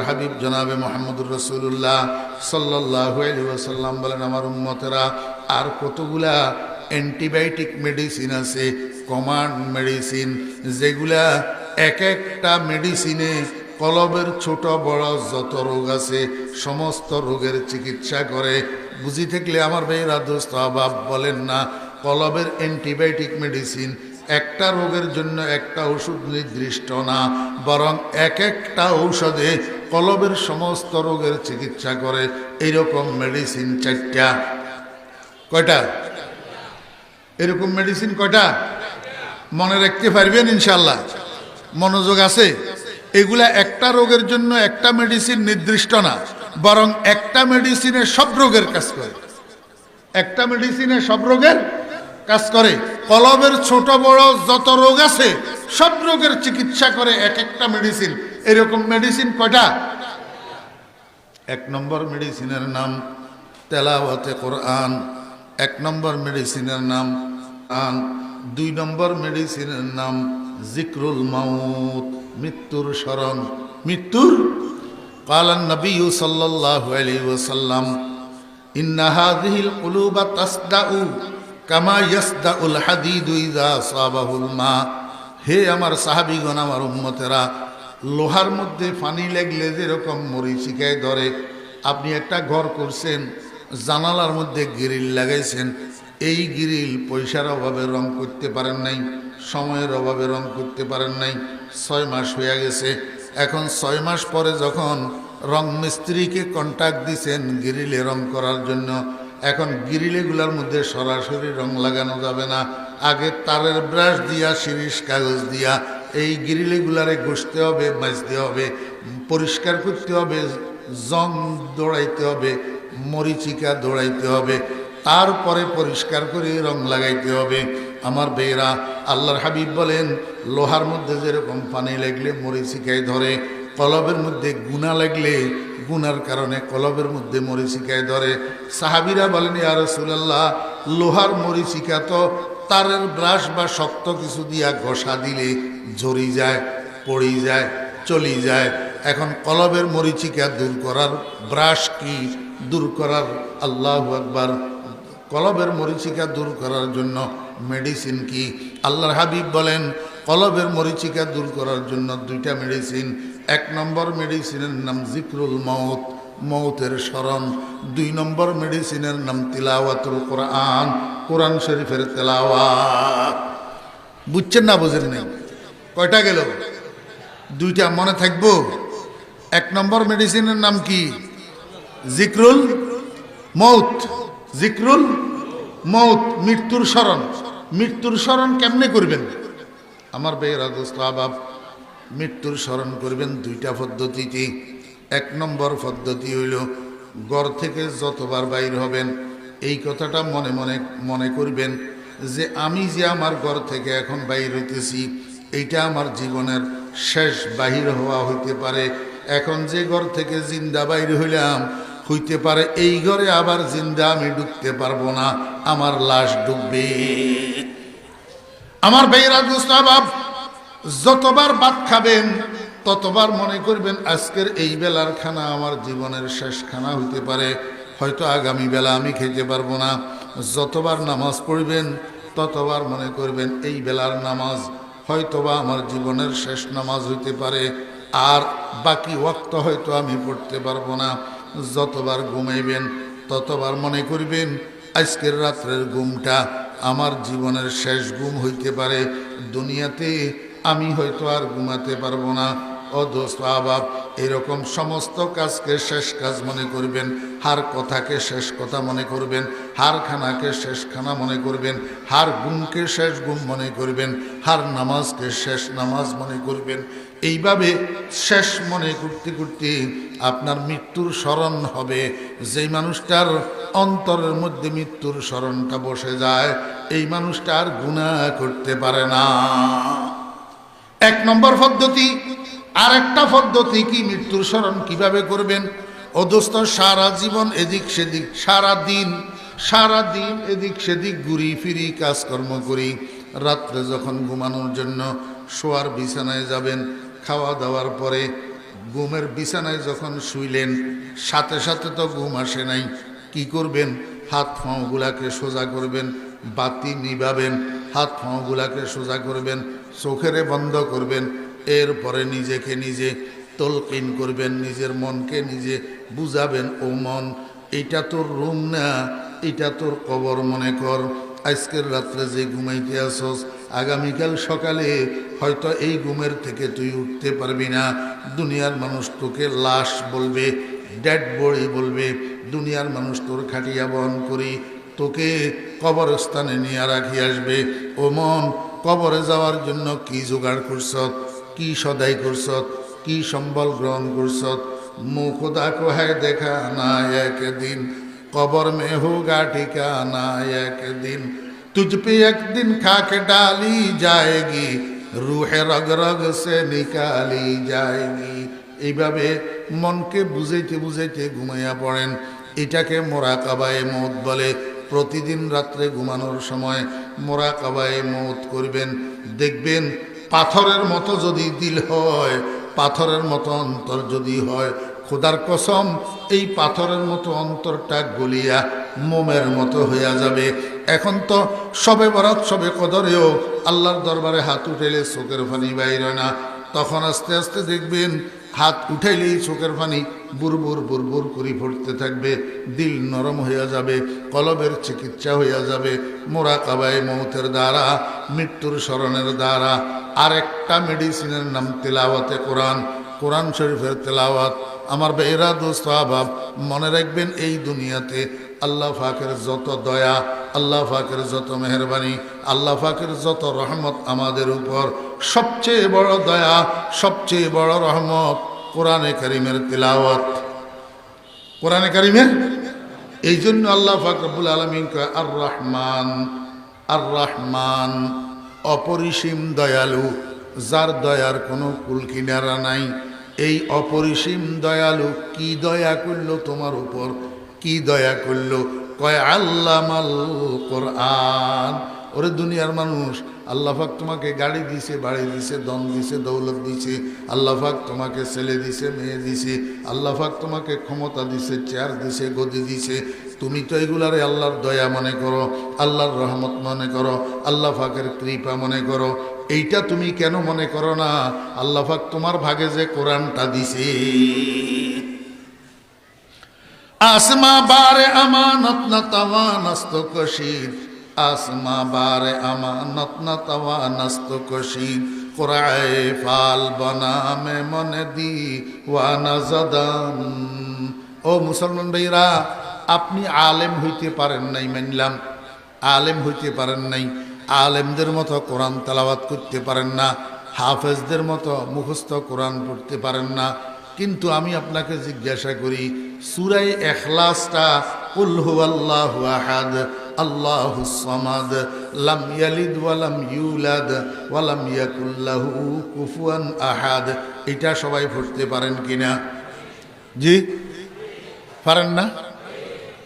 হাবিব জনাবে মোহাম্মদুর রসুল্লাহ সাল্লাহ ওসাল্লাম বলেন, আমার উম্মতেরা আর কতগুলা অ্যান্টিবায়োটিক মেডিসিন আছে, কমান্ড মেডিসিন, যেগুলা এক একটা মেডিসিনে কলবের ছোট বড় যত রোগ আছে, সমস্ত রোগের চিকিৎসা করে। বুঝি থাকলে আমার ভাইয়েরা দোস্ত অভাব বলেন না, কলবের অ্যান্টিবায়োটিক মেডিসিন একটা রোগের জন্য একটা ওষুধ নির্দিষ্ট না, বরং এক একটা ঔষধে কলবের সমস্ত রোগের চিকিৎসা করে, এইরকম মেডিসিন চারটা। কয়টা? এরকম মেডিসিন কয়টা? মনে রাখতে পারবেন ইনশাল্লাহ মনোযোগ আছে? এগুলা একটা রোগের জন্য একটা মেডিসিন নির্দিষ্ট না, বরং একটা মেডিসিনে সব রোগের কাজ করে। একটা মেডিসিনে সব রোগের কাজ করে। কলবের ছোট বড় যত রোগ আছে, সব রোগের চিকিৎসা করে এক একটা মেডিসিন এরকম মেডিসিন কটা এক নম্বর মেডিসিনের নাম তেলাওয়াতে কোরআন, এক নম্বর মেডিসিনের নাম আন, দুই নম্বর মেডিসিনের নাম জিক্রুল মাউত, মৃত্যুর স্মরণ। মৃত্যুর? কালান নবী সাল্লাল্লাহু আলাইহি ওয়াসাল্লাম, ইন্না হাযিহিল কুলুবা তাসদাউ কামা ইয়াসদাউল হাদিদু ইযা সাবাহুল মা। হে আমার সাহাবীগণ, আমার উম্মতেরা লোহার মধ্যে পানি লাগলে যেরকম মরিচিকায় ধরে, আপনি একটা ঘর করছেন, জানালার মধ্যে গ্রিল লাগাইছেন, এই গ্রিল পয়সার অভাবে রং করতে পারেন নাই, সময়ের অভাবে রং করতে পারেন নাই, ছয় মাস হয়ে গেছে। এখন ছয় মাস পরে যখন রং মিস্ত্রিকে কন্ট্যাক্ট দিছেন গ্রিলে রং করার জন্য, এখন গ্রিলেগুলোর মধ্যে সরাসরি রং লাগানো যাবে না। আগে তারের ব্রাশ দিয়া শিরিষ কাগজ দিয়া এই গ্রিলেগুলারে ঘষতে হবে, মাজতে হবে, পরিষ্কার করতে হবে, জং দৌড়াইতে হবে, মরিচিকা দৌড়াইতে হবে, তারপরে পরিষ্কার করে রং লাগাইতে হবে। আমার বেয়েরা, আল্লাহর হাবিব বলেন, লোহার মধ্যে যেরকম পানি লাগলে মরিচিকায় ধরে, কলবের মধ্যে গুণা লাগলে গুনার কারণে কলবের মধ্যে মরিচিকায় ধরে। সাহাবিরা বলেন আর রসুলাল্লাহ, লোহার মরিচিকা তো তারের ব্রাশ বা শক্ত কিছু দিয়া ঘষা দিলে ঝরি যায়, পড়ি যায়, চলি যায়। এখন কলবের মরিচিকা দূর করার ব্রাশ কি? দূর করার, আল্লাহ আকবার। কলবের মরিচিকা দূর করার জন্য মেডিসিন কি? আল্লাহর হাবিব বলেন, কলবের মরিচিকা দূর করার জন্য দুইটা মেডিসিন। এক নম্বর মেডিসিনের নাম জিক্রুল মৌত মৌতের স্মরণ। দুই নম্বর মেডিসিনের নাম তিলাওয়াতুল কোরআন কোরআন শরীফের তেলাওয়াত। বুঝছেন না, বুঝেন নেই? কয়টা গেল? দুইটা মনে থাকব? এক নম্বর মেডিসিনের নাম কি? জিক্রুল মৌত। জিক্রুল মৌত, মৃত্যুর স্মরণ। মৃত্যুর স্মরণ কেমনে করবেন? আমার আবাব, মৃত্যুর স্মরণ করবেন দুইটা পদ্ধতিতে। এক নম্বর পদ্ধতি হইল, ঘর থেকে যতবার বাইর হবেন, এই কথাটা মনে মনে মনে করবেন যে আমি যে আমার ঘর থেকে এখন বাইর হইতেছি, এইটা আমার জীবনের শেষ বাহির হওয়া হইতে পারে। এখন যে ঘর থেকে জিন্দা বাইর হইলাম, হইতে পারে এই ঘরে আবার জিন্দা আমি ঢুকতে পারব না, আমার লাশ ডুববে। আমার ভাইয়েরা দুস্তাবাব, যতবার বাদ খাবেন ততবার মনে করবেন আজকের এই বেলার খানা আমার জীবনের শেষ খানা হইতে পারে। হয়তো আগামী বেলা আমি খেতে পারব না। যতবার নামাজ পড়বেন, ততবার মনে করবেন এই বেলার নামাজ হয়তোবা আমার জীবনের শেষ নামাজ হইতে পারে। আর বাকি ওয়াক্ত হয়তো আমি পড়তে পারব না। যতবার ঘুমাইবেন, ততবার মনে করবেন আজকের রাত্রের ঘুমটা আমার জীবনের শেষ ঘুম হইতে পারে। দুনিয়াতে আমি হয়তো আর ঘুমাতে পারব না। অদোস্ত আবাব এরকম সমস্ত কাজকে শেষ কাজ মনে করবেন। হার কথাকে শেষ কথা মনে করবেন। হার খানাকে শেষ খানা মনে করবেন। হার গুমকে শেষ গুম মনে করবেন। হার নামাজকে শেষ নামাজ মনে করবেন। এইভাবে শেষ মনে করতে করতে আপনার মৃত্যুর স্মরণ হবে। যেই মানুষটার অন্তরের মধ্যে মৃত্যুর স্মরণটা বসে যায়, এই মানুষটা আর গুণা করতে পারে না। এক নম্বর পদ্ধতি আর একটা পদ্ধতি কি? মৃত্যুর স্মরণ কীভাবে করবেন? অদস্ত সারা জীবন এদিক সেদিক, সারা দিন সারা দিন এদিক সেদিক ঘুরি ফিরি, কাজকর্ম করি। রাত্রে যখন ঘুমানোর জন্য শোয়ার বিছানায় যাবেন, খাওয়া দাওয়ার পরে ঘুমের বিছানায় যখন শুইলেন, সাথে সাথে তো ঘুম আসে নাই। কি করবেন? হাত ফাঁগুলাকে সোজা করবেন, বাতি নিবাবেন হাত ফাঁগুলাকে সোজা করবেন, চোখেরে বন্ধ করবেন এরপরে নিজেকে নিজে তলকিন করবেন, নিজের মনকে নিজে বুঝাবেন, ও মন, এটা তোর রুম না, এটা তোর কবর মনে কর। আজকের রাত্রে যে ঘুমাইতে আসস, আগামীকাল সকালে হয়তো এই ঘুমের থেকে তুই উঠতে পারবি না। দুনিয়ার মানুষ তোকে লাশ বলবে, ডেড বডি বলবে। দুনিয়ার মানুষ তোর খাটিয়া বহন করি, তোকে কবরস্থানে নিয়ে রাখি আসবে। ও মন, কবরে যাওয়ার জন্য কি জোগাড় করছত কি সদাই করছ কি সম্বল গ্রহণ করছ মুখ দাকো কোহায় দেখা না একদিন, কবর মেহু গাঠিকা ঠিকানা একদিন তুজপি একদিন খাকে ডালি যায়গি, রুহে রগ রগ সে নিকালি যায়গি। এইভাবে মনকে বুঝেতে বুঝেতে ঘুমাইয়া পড়েন। এটাকে মোরাকাবায়ে মত বলে। প্রতিদিন রাত্রে ঘুমানোর সময় মোরাকাবায়ে মত করবেন। দেখবেন পাথরের মতো যদি দিল হয়, পাথরের মতো অন্তর যদি হয়, খোদার কসম, এই পাথরের মতো অন্তরটা গলিয়া মোমের মতো হইয়া যাবে। এখন তো সবে বরাত, সবে কদরেও আল্লাহর দরবারে হাত উঠেলে চোখের ফানি বাইরে না। তখন আস্তে আস্তে দেখবেন, হাত উঠাইলেই চোখের পানি বুরবুর বুরবুর করে পড়তে থাকবে, দিল নরম হইয়া যাবে, কলবের চিকিৎসা হইয়া যাবে মোরা কাবায় মৌতের দ্বারা, মৃত্যুর স্মরণের দ্বারা আরেকটা মেডিসিনের নাম তেলাওয়াতে কোরআন। কোরআন শরীফের তেলাওয়াত। আমার বেহরা দোস্ত মনে রাখবেন এই দুনিয়াতে আল্লাহ ফাকের যত দয়া, আল্লাহ ফাকের যত মেহরবানি, আল্লাহ ফাকের যত রহমত আমাদের উপর। সবচেয়ে বড় দয়া, সবচেয়ে বড় রহমত কোরআনে করিমের তিলাওয়াত। কোরআনে করিমের? এই জন্য আল্লাহ ফাকরবুল আলমিন আর রহমান আর রহমান অপরিসীম দয়ালু, যার দয়ার কোনো কুল কিনারা নাই। এই অপরিসীম দয়ালু কি দয়া করল তোমার উপর? কি দয়া করল? কয়, আল্লামাল কোরআন। ওরে দুনিয়ার মানুষ আল্লাহাক তোমাকে গাড়ি দিছে, বাড়ি দিছে দম দিছে, দৌলত দিছে আল্লাহাক তোমাকে ছেলে দিছে, মেয়ে দিছে আল্লাহাক তোমাকে ক্ষমতা দিছে, চেয়ার দিছে, গদি দিছে তুমি তো এগুলারে আল্লাহর দয়া মনে করো, আল্লাহর রহমত মনে করো, আল্লাহ ফাকের কৃপা মনে করো। এইটা তুমি কেন মনে করো না? আল্লাহ ফাক তোমার ভাগে যে কোরআনটা দিছে। আসমা বারে আমানত কশির। আসমা বারে আমানত কশির। ফাল বনামে মনে দি ওয়ানা ও মুসলমান ভাইরা আপনি আলেম হইতে পারেন নাই মানলাম। আলেম হইতে পারেন নাই। আলেমদের মতো কোরআন তালাবাত করতে পারেন না। হাফেজদের মতো মুখস্থ কোরআন পড়তে পারেন না। কিন্তু আমি আপনাকে জিজ্ঞাসা করি সুরাই এখলাসটা কুল্হু আল্লাহ আহাদ, আল্লাহ সমাদ, লাম ইয়ালিদ ওয়ালাম ইউলাদ ওয়ালাম ইয়াকুল্লাহু কুফুয়ান আহাদ। এটা সবাই পড়তে পারেন কিনা? জি? পারেন না?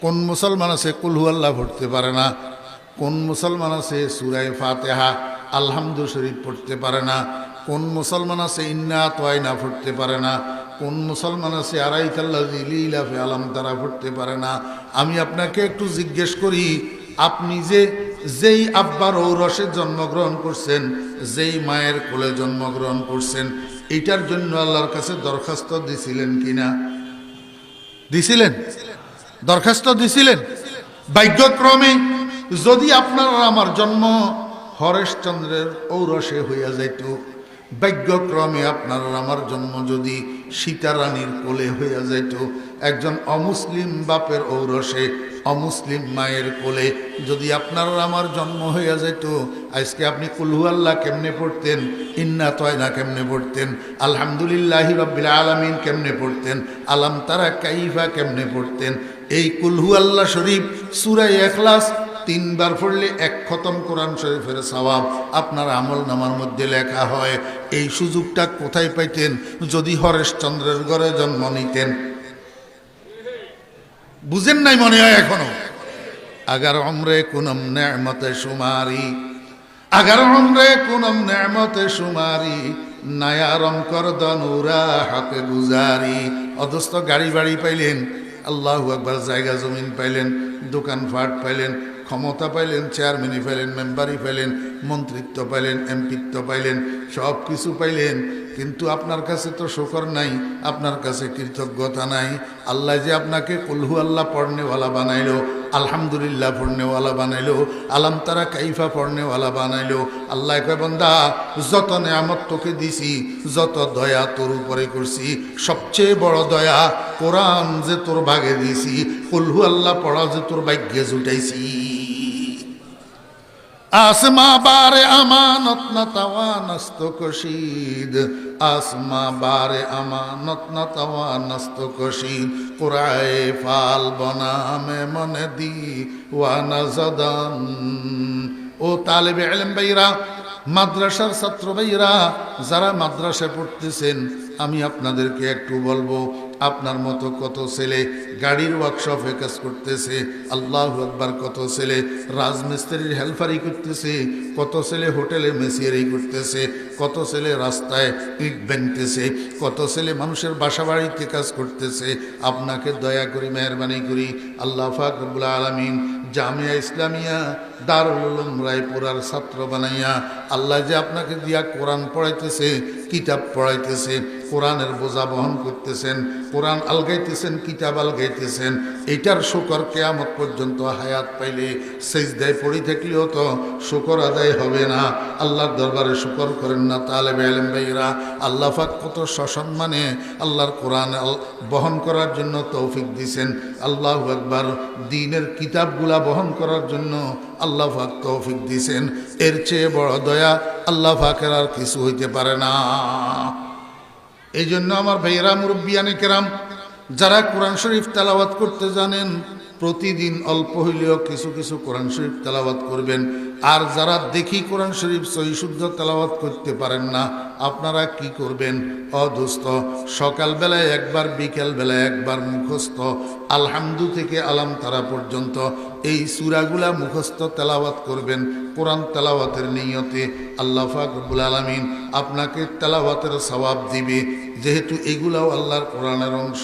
কোন মুসলমান আছে কুলহু আল্লাহ পড়তে পারে না। কোন মুসলমান আছে, সুরায় ফাতেহা আলহামদু শরীফ পড়তে পারে না। কোন মুসলমান আছে, ইন্না তোয়াইনা পড়তে পারে না। কোন মুসলমান আছে আড়াই আড়াইতাল্লাফে আলাম তারা পড়তে পারে না। আমি আপনাকে একটু জিজ্ঞেস করি, আপনি যে, যেই আব্বার ঔরসে জন্মগ্রহণ করছেন, যেই মায়ের কোলে জন্মগ্রহণ করছেন এইটার জন্য আল্লাহর কাছে দরখাস্ত দিছিলেন কিনা? দিছিলেন? দরখাস্ত দিছিলেন। ভাগ্যক্রমে যদি আপনার আমার জন্ম হরেশচন্দ্রের ঔরসে হইয়া যাইত, ভাগ্যক্রমে আপনার আমার জন্ম যদি সীতারানীর কোলে হইয়া যাইত, একজন অমুসলিম বাপের ঔরসে, অমুসলিম মায়ের কোলে যদি আপনার আমার জন্ম হইয়া যেত আজকে আপনি কুলহু আল্লাহ কেমনে পড়তেন, ইন্না তয়না কেমনে পড়তেন, আলহামদুলিল্লাহি রব্বিল আলমিন কেমনে পড়তেন, আলাম তারা কাইফা কেমনে পড়তেন এই কুলহু আল্লাহ শরীফ সুরাই এখলাস তিনবার পড়লে এক খতম কোরআন শরীফের সবাব আপনার আমল নামার মধ্যে লেখা হয়। এই সুযোগটা কোথায় পাইতেন? যদি হরেশচন্দ্রের ঘরে জন্ম নিতেন। বুঝেন নাই মনে হয় এখনও? আগার অমরে কুনম নেমতে সুমারি, আগার অমরে কুনম নেমতে সুমারি, নায়া রং কর দনুরা হাতে গুজারি। অধস্থ গাড়ি বাড়ি পাইলেন আল্লাহ একবার জায়গা জমিন পাইলেন দোকানপাট পাইলেন, ক্ষমতা পাইলেন চেয়ারম্যানই পাইলেন মেম্বারই পাইলেন, মন্ত্রিত্ব পাইলেন, এমপিত্ব পাইলেন সব কিছু পাইলেন। কিন্তু আপনার কাছে তো শকর নাই, আপনার কাছে কৃতজ্ঞতা নাই। আল্লাহ যে আপনাকে কলহু আল্লাহ পড়নেওয়ালা বানাইলো আলহামদুলিল্লাহ পড়নেওয়ালা বানাইলো। আলাম তারা কাইফা পড়নেওয়ালা বানাইলো। আল্লাহ বন্দা, যত নেয়ামত তোকে দিছি, যত দয়া তোর উপরে করছি, সবচেয়ে বড় দয়া কোরআন যে তোর ভাগে দিছি কলহু আল্লাহ পড়া যে তোর ভাগ্যে জুটাইছি। আসমা বারে আমানত না কশিদ আসমা বারে আমানত না তাওয়ানস্ত কশিদ কুরায়ে ফাল বনামে মনে দি ওয়ানা জদান ও তালেবে এলেম ভাইরা, মাদ্রাসার ছাত্র ভাইরা, যারা মাদ্রাসায় পড়তেছেন, আমি আপনাদেরকে একটু বলব আপনার মতো কত ছেলে গাড়ির ওয়ার্কশপে কাজ করতেছে, আল্লাহ আকবার কত ছেলে রাজমিস্ত্রির হেল্পারি করতেছে, কত ছেলে হোটেলে মেসিয়ারি করতেছে, কত ছেলে রাস্তায় ইট বানতেছে কত ছেলে মানুষের বাসা বাড়িতে কাজ করতেছে। আপনাকে দয়া করি, মেহরবানি করি, আল্লাহ ফাকরুল আলমিন জামিয়া ইসলামিয়া দারুল রায়পুরার ছাত্র বানাইয়া আল্লাহ যে আপনাকে দিয়া কোরআন পড়াইতেছে কিতাব পড়াইতেছে কোরআনের বোঝা বহন করতেছেন, কোরআন আলগাইতেছেন, কিতাব আলগাইতেছেন এইটার শুকর কেয়ামত পর্যন্ত হায়াত পাইলে সেজদায় পড়ি থাকলেও তো শুকর আদায় হবে না। আল্লাহর দরবারে শুকর করেন না তাহলে আলেম ভাইরা আল্লাহ ফাক কত সসম্মানে আল্লাহর কোরআন বহন করার জন্য তৌফিক দিছেন। আল্লাহ একবার দিনের কিতাবগুলা বহন করার জন্য আল্লাহ ফাক তৌফিক দিছেন এর চেয়ে বড় দয়া আল্লাহ ফাকের আর কিছু হইতে পারে না। এই জন্য আমার ভাইয়েরা মুরব্বিয়ানে কেরাম যারা কোরআন শরীফ তেলাওয়াত করতে জানেন প্রতিদিন অল্প হইলেও কিছু কিছু কোরআন শরীফ তেলাওয়াত করবেন। আর যারা দেখি কোরআন শরীফ সহি শুদ্ধ তেলাওয়াত করতে পারেন না, আপনারা কি করবেন? অদুস্ত সকালবেলায় একবার, বিকেলবেলায় একবার মুখস্থ। আলহামদু থেকে আলাম তারা পর্যন্ত এই সুরাগুলা মুখস্থ তেলাওয়াত করবেন। কোরআন তেলাওয়াতের নিয়তে আল্লাহ ফাকরুল আলমিন আপনাকে তেলাওয়াতের সবাব দিবে। যেহেতু এগুলাও আল্লাহর কোরআনের অংশ।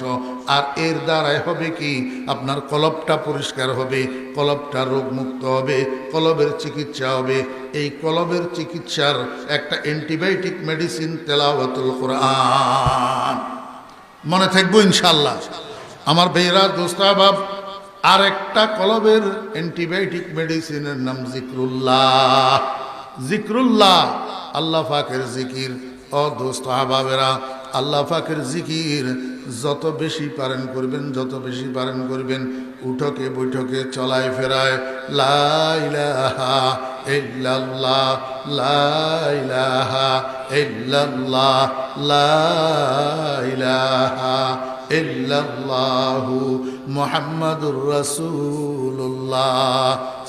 আর এর দ্বারাই হবে কি? আপনার কলবটা পরিষ্কার হবে কলবটা রোগমুক্ত হবে কলবের চিকিৎসা হবে। এই কলবের চিকিৎসার একটা অ্যান্টিবায়োটিক মেডিসিন তেলাওয়াতুল কোরআন। মনে থাকব ইনশাল্লাহ আমার বেহরা দোস্তাবাব আর একটা কলবের অ্যান্টিবায়োটিক মেডিসিনের নাম জিক্রুল্লাহ। জিক্রুল্লাহ, আল্লাহ ফাকের জিকির। ও দোস্ত আবাবেরা আল্লাহ ফাকের জিকির, যত বেশি পারেন করবেন, যত বেশি পারেন করবেন, উঠকে বৈঠকে চলায় ফেরায়। লাইলাহা ইল্লাল্লাহ লাইলাহা লাইলাহা ইল্লাল্লাহু মুহাম্মাদুর রাসূলুল্লাহ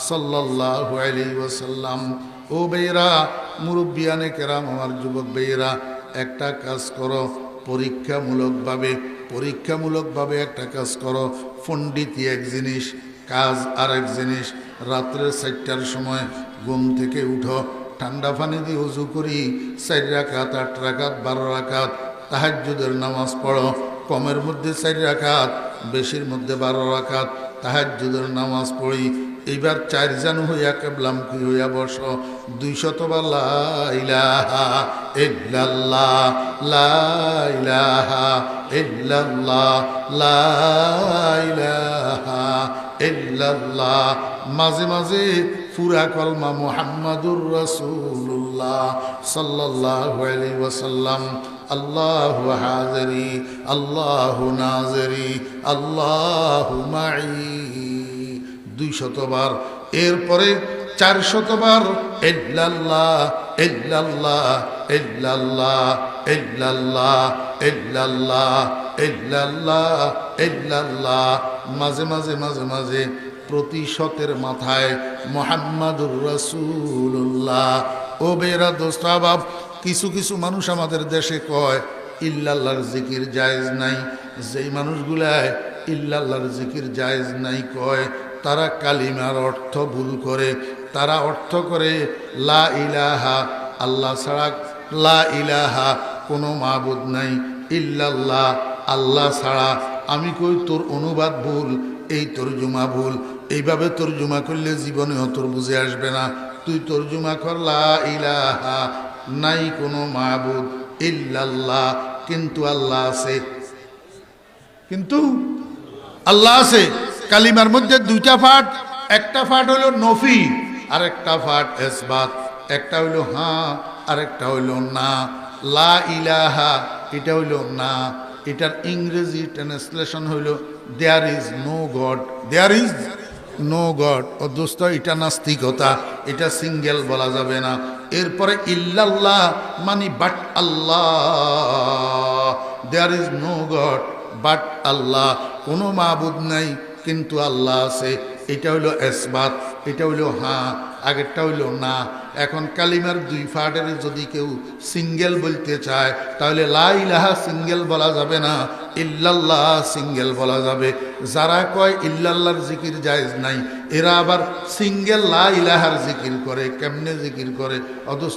সাল্লাল্লাহু আলাইহি ওয়াসাল্লাম। ও বেরা মুরব্বিয়ানে কেরাম, আমার যুবক বেরা একটা কাজ করো, পরীক্ষামূলকভাবে পরীক্ষামূলকভাবে একটা কাজ করো, পণ্ডিতি এক জিনিস, কাজ আর এক জিনিস রাত্রের চারটার সময় ঘুম থেকে উঠো, ঠান্ডা পানি দিয়ে উজু করি, চার রাখাত আট রাকাত, বারো রাকাত, তাহাজ্জুদের নামাজ পড়ো কমের মধ্যে চার রাকাত, বেশির মধ্যে বারো রাকাত, তাহাজ্জুদের নামাজ পড়ি। এইবার চার জানু হইয়া কেবলাম কি হইয়া বস? দুই ইল্লাল্লাহ মাঝে মাঝে পুরা কলমা মুহাম্মাদুর রাসূলুল্লাহ সাল্লাল্লাহু আলাইহি ওয়াসাল্লাম। আল্লাহু হাজিরি, আল্লাহ নাজিরি, আল্লাহু মাই দুই শতবার এরপরে চার শতবার ইল্লাল্লাহ ইল্লাল্লাহ ইল্লাল্লাহ ইল্লাল্লাহ ইল্লাল্লাহ ইল্লাল্লাহ ইল্লাল্লাহ। মাঝে মাঝে মাঝে মাঝে প্রতিশতের মাথায় মোহাম্মদুর রসুল্লাহ ও বেরা দোস্তাবাব কিছু কিছু মানুষ আমাদের দেশে কয়, ইল্লাল্লাহর জিকির জায়েজ নাই। যেই মানুষগুলায় ইল্লাল্লাহর জিকির জায়েজ নাই কয়, তারা কালিমার অর্থ ভুল করে। তারা অর্থ করে, লা ইলাহা আল্লাহ ছাড়া লা ইলাহা কোনো মাবুদ নাই। ইল্লাল্লাহ আল্লাহ ছাড়া আমি কই তোর অনুবাদ ভুল? এই তর্জুমা ভুল। এইভাবে তর্জুমা করলে জীবনেও তোর বুঝে আসবে না। তুই তর্জুমা কর, লা ইলাহা নাই কোনো মাবুদ ইল্লাল্লাহ, কিন্তু আল্লাহ আছে। কিন্তু আল্লাহ আছে। কালিমার মধ্যে দুইটা ফাট একটা ফাট হলো নফি আর একটা ফাট এসবাত, একটা হইল হ্যাঁ আর একটা হইল না। লা ইলাহা, এটা হইল না। এটার ইংরেজি ট্রান্সলেশন হইল there is no God there is no God দোস্ত এটা নাস্তিকতা, এটা সিঙ্গেল বলা যাবে না। এরপরে ইল্লাল্লাহ মানে but Allah. There is no God but Allah. কোনো মাবুদ নাই, কিন্তু আল্লাহ আছে। এটা হইল এসবাত, এটা হইল হ্যাঁ আগেরটা হইল না। এখন কালিমার দুই ফাটের যদি কেউ সিঙ্গেল বলতে চায়, তাহলে লা ইলাহা সিঙ্গেল বলা যাবে না। ইল্লাল্লাহ সিঙ্গেল বলা যাবে। যারা কয় ইল্লাল্লাহর জিকির জায়েজ নাই, এরা আবার সিঙ্গেল লা ইলাহার জিকির করে, কেমনে জিকির করে? অথচ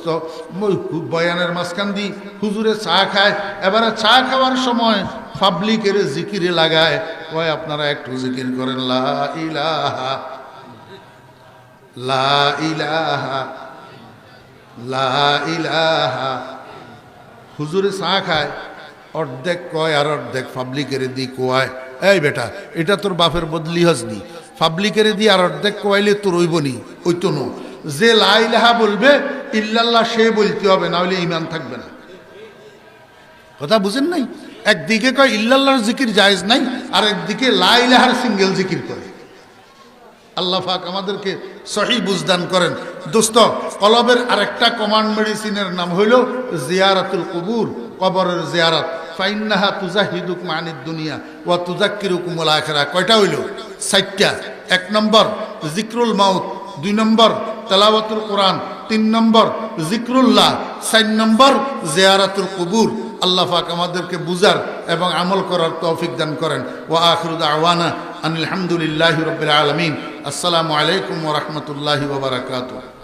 বয়ানের মাঝখান দিয়ে হুজুরে চা খায়, এবারে চা খাওয়ার সময় পাবলিকের জিকিরে লাগায়, কয় আপনারা একটু জিকির করেন, লা ইলাহা লা ইলাহা লা ইলাহা। হুজুরে চা খায় অর্ধেক কয় আর অর্ধেক পাবলিকের দি কোয়ায়। এই বেটা, এটা তোর বাপের বদলি হসনি। পাবলিকের দি আর অর্ধেক কোয়াইলে তোর ওইবনি ওই তো নো। যে লা ইলাহা বলবে, ইল্লাল্লাহ সে বলতে হবে না হলে ইমান থাকবে না। কথা বুঝেন নাই? একদিকে কয় ইল্লাল্লাহর জিকির জায়েজ নাই, আর একদিকে লা ইলাহার সিঙ্গেল জিকির করে। আল্লাহ পাক আমাদেরকে সহি বুঝদান করেন। দোস্ত, কলবের আরেকটা কমান্ড মেডিসিনের নাম হইল জিয়ারাতুল কবুর, কবরের জিয়ারাত। ফাইন্নাহা তুজাহিদুক মানিদ দুনিয়া ও তুজাক্কিরুকুমুল আখেরা কয়টা হইল? সাইটটা এক নম্বর, জিক্রুল মাউত। দুই নম্বর, তেলাওয়াতুল কোরআন। তিন নম্বর, জিক্রুল্লাহ। চার নম্বর, জিয়ারাতুল কবুর। আল্লাহ পাক আমাদেরকে বুঝার এবং আমল করার তৌফিক দান করেন। ও আখরুদ আওয়ানা আনিল হামদুলিল্লাহি রবিল আলমিন। আসসালামু আলাইকুম ওরহমতুল্লাহি ওবরাকাতুহ